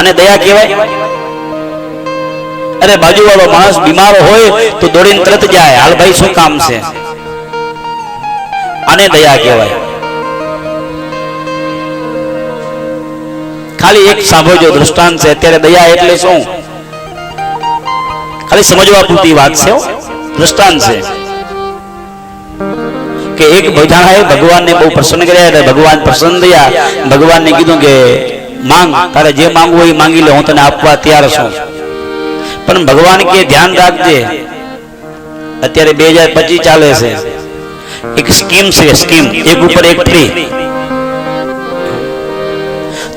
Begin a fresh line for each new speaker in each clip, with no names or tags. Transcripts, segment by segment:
અને દયા કહેવાય? અરે બાજુવાળો માણસ બીમાર હોય તો દોડીને તરત જાય. હાલ ભાઈ, શું કામ છે? આને દયા કહેવાય. ખાલી એક સાંભળજો દૃષ્ટાંત છે. અત્યારે દયા એટલે શું? ખાલી સમજવા પૂરતી વાત છે. દૃષ્ટાંત છે કે એક ભજાણાએ ભગવાનને બહુ પ્રસન્ન કર્યા એટલે ભગવાન પ્રસન્ન થયા. ભગવાનને કીધું કે માંગ તારે જે માંગવું હોય એ માંગી લે હું તને આપવા તૈયાર છું પણ ભગવાન કે ધ્યાન રાખજે અત્યારે બે હજાર પચીસ ચાલે છે એક સ્કીમ છે સ્કીમ એક ઉપર એક ફ્રી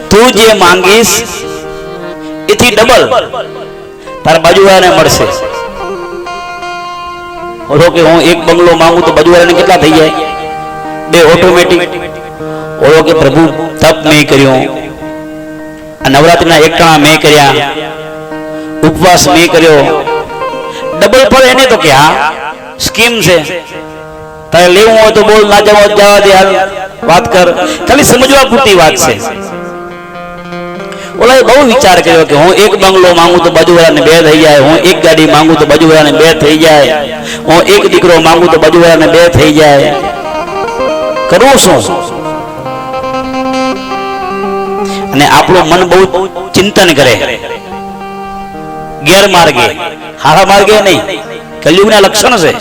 તું જે માંગીશ એથી ડબલ તારા બાજુવાળાને મળશે ઓળો કે હું એક બંગલો માંગુ તો બાજુવાળાને કેટલા થઈ જાય બે ઓટોમેટિક ઓળો કે પ્રભુ તપ મેં કર્યો આ નવરાત્રિના એકટાણા મેં કર્યા. ઉપવાસ મેં કર્યો. ડબલ ફળ એને તો કે સ્કીમ છે. તારે લેવું હોય તો બોલ, ના જવા જવા દે હાલ. વાત કર. ખાલી સમજવા પૂરતી વાત છે. ઓલાએ બહુ વિચાર કર્યો કે હું એક બંગલો માંગુ તો બાજુવાળાને બે થઈ જાય. હું એક ગાડી માંગુ તો બાજુવાળાને બે થઈ જાય. હું એક દીકરો માંગુ તો બાજુવાળાને બે થઈ જાય. કરવું શું? અને આપણું મન બહુ ચિંતન કરે. ગેરમાર્ગે હારા માર્ગે નહીં. કલયુગના લક્ષણ છે.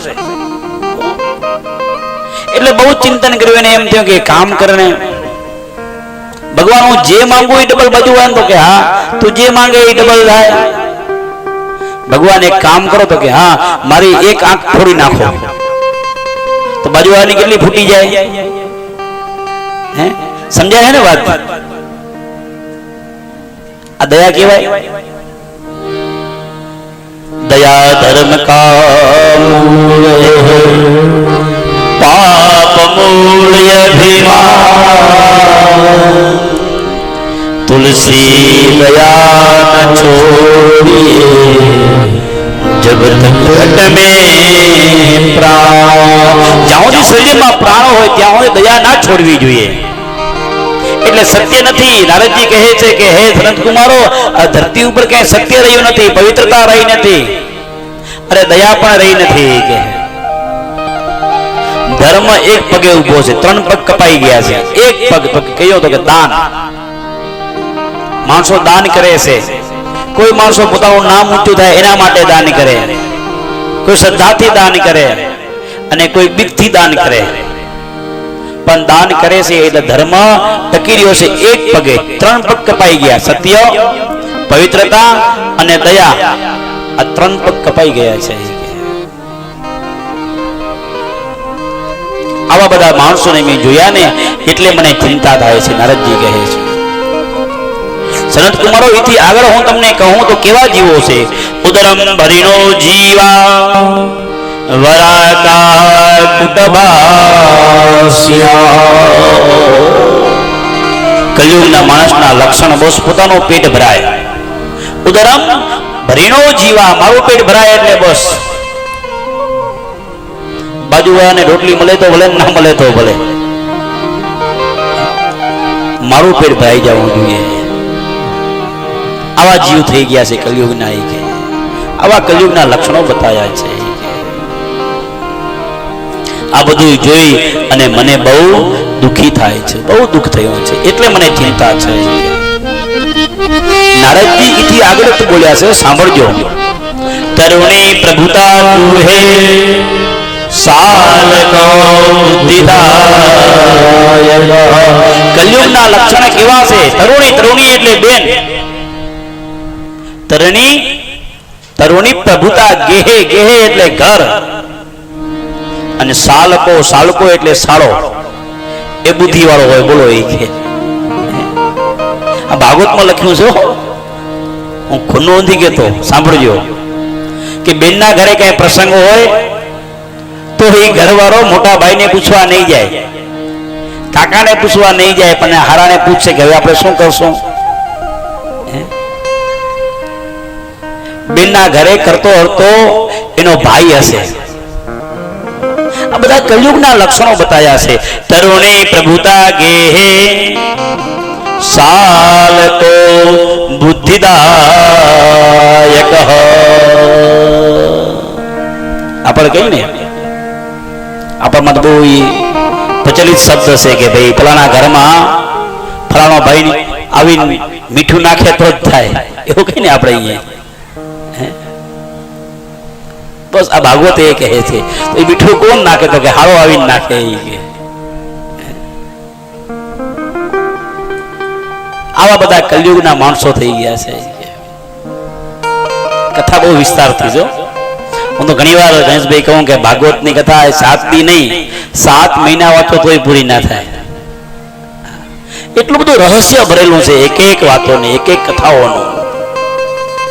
એટલે બહુ ચિંતન કર્યું એને એમ થયું કે કામ કરને. ભગવાન, હું જે માંગુ એ ડબલ બાજુ હોય તો કે હા, તું જે માંગે એ ડબલ થાય. ભગવાન, એક કામ કરો તો કે હા, મારી એક આંખ ફોડી નાખો. તો બાજુવાળાની કેટલી ફૂટી જાય? હે? સમજાય ને વાત? આ દયા કહેવાય દયા ધર્મ કા મૂળ હે, પાપ મૂલ્ય ભીમા तुलसी दया न छोड़िए जब तक घट में प्राण જ્યાં સુધી શરીરમાં પ્રાણ હોય ત્યાં સુધી દયા ના છોડવી જોઈએ એટલે સત્ય નથી. નારદજી કહે છે કે, હે ધનંત કુમારો આ ધરતી ઉપર ક્યાંય સત્ય રહ્યું નથી, પવિત્રતા રહી નથી. અરે દયા પણ રહી નથી, કે ધર્મ એક પગે ઊભો છે, ત્રણ પગ કપાઈ ગયા છે. એક પગ તો કયો તો કે દાન. માણસો દાન કરે છે. કોઈ માણસો પોતાનું નામ ઊંચું થાય, એના માટે દાન કરે. કોઈ શ્રદ્ધાથી દાન કરે. અને કોઈ બીકથી દાન કરે. પણ દાન કરે છે એટલે ધર્મ ટકી રહ્યો છે. એક પગે ત્રણ પગ કપાઈ ગયા. સત્ય, પવિત્રતા અને દયા આ ત્રણ પગ કપાઈ ગયા છે. આવા બધા માણસોને મેં જોયા ને એટલે મને ચિંતા થાય છે. નારદજી કહે છે. સનત કુમારો, એથી આગળ હું તમને કહું તો કેવા જીવો છે? ઉદરમ ભરીનો જીવા. કલયુગના માણસના લક્ષણ બોસ પોતાનું પેટ ભરાય. ઉદરમ ભરીનો જીવા, મારું પેટ ભરાય એટલે બસ. બાજુવાળાને રોટલી મળે તો ભલે, ના મળે તો ભલે. મારું પેટ ભરાઈ જવું જોઈએ. આવા જીવ થઈ ગયા છે કલયુગના એ આવા કલયુગના લક્ષણો બતાવ્યા છે. આ બધું જોઈ અને મને બહુ દુઃખી થાય છે, બહુ દુઃખ થયું છે, એટલે મને ચિંતા છે. નારદજી ઇથી આગળ તો બોલ્યા છે, સાંભળજો. તરુણી પ્રભુતા તુહે સાલ કલયુગના લક્ષણ કેવા છે? તરુણી તરુણી એટલે બેન. તરણી, તરુણી પ્રભુતા ગેહે ગેહે એટલે ઘર. અને સાલકો સાલકો એટલે સાળો. એ બુદ્ધિ વાળો હોય, બોલો એ કે. આ ભાગવતમાં લખ્યું છે. હું. ખુલ્લું નથી કહેતો સાંભળજો. કે બેનના ઘરે કઈ પ્રસંગ હોય, તો એ ઘરવાળો મોટા ભાઈને પૂછવા નહીં જાય. કાકાને પૂછવા નહીં જાય, પણ હારાને પૂછશે કે હવે આપણે શું કરશું? બેનના ઘરે કરતો હતો એનો ભાઈ હશે. આ બધા કલયુગના લક્ષણો બતાવ્યા છે. તરુણી પ્રભુતા ગેહે, સાલ બુદ્ધિ બુદ્ધિદાયક આપણે કહ્યું ને આપણામાં તો બહુ પ્રચલિત શબ્દ છે કે ભાઈ ફલાણા ઘરમાં ફલાણો ભાઈ આવીને મીઠું નાખે તો જ થાય. એવું કહીને આપણે અહીંયા? બસ આ ભાગવત એ કહે છે. એ મીઠું કોણ નાખે? તો કે હાળો આવીને નાખે એ આવા બધા કલયુગના માણસો થઈ ગયા છે. કથા બહુ વિસ્તારથી જો હું. તો ઘણી વાર ગણેશભાઈ કહું કે ભાગવતની કથા એ સાત દી નહીં, સાત મહિના વાંચો તોય પૂરી ના થાય. એટલું બધું રહસ્ય ભરેલું છે, એક એક વાતોને, એક એક કથાઓનું.